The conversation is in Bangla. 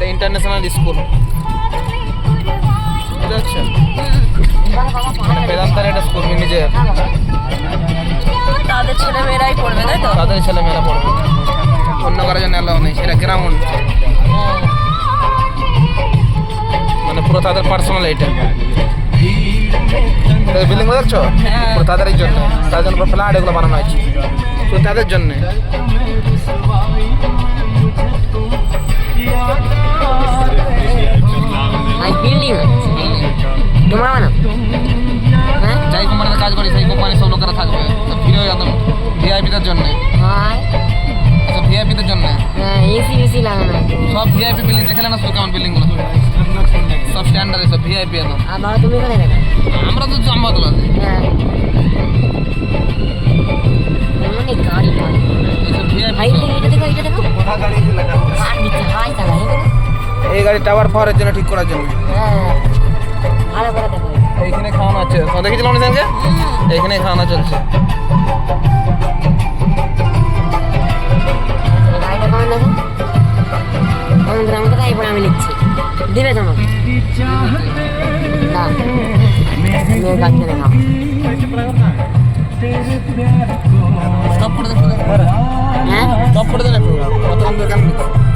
বেদান্তার স্কুল বুঝতে পারছ মানে বেদান্তার একটা স্কুল নিজের তাদের ছেলে পড়বে তাই তো? তাদের পড়বে। অন্য কারোর জন্য অ্যালাউ নেই সেটা গ্রাউন্ড মানে পুরো তাদের পার্সোনাল এটা বিল্ডিং দেখছ। পুরো তাদেরই জন্য। তাদের জন্য ফ্ল্যাট এগুলো বানানো হয়েছে। তো তাদের জন্য। লোকেরা থাকবে ফিরে একদম ভিআইপিদের জন্য। সব ভিআইপিদের জন্য? হ্যাঁ এসি সব ভিআইপি বিল্ডিং দেখলে না সব। কেমন বিল্ডিংগুলো সব স্ট্যান্ডার্ড সব ভিআইপি একদম আর বাবা তুমি কোথায় দেখো। আমরা তো জাম্বাতলা হ্যাঁ। এমনই গাড়ি গাড়ি এইসব ভিআইপি এটা দেখো এটা দেখো। কার দিচ্ছে হাই চালা এই গাড়ি টাওয়ার পাওয়ারের জন্য ঠিক করার জন্য। হ্যাঁ। ভালো করে দেখো। দেখেছিলাম অনুষ্ঠানকে এইখানে খাওয়ানো চলছে। আমি লিখছি। দিবে তোমাকে? না মেয়ের গাড়িটা দেখাও স্টপ করে দেখো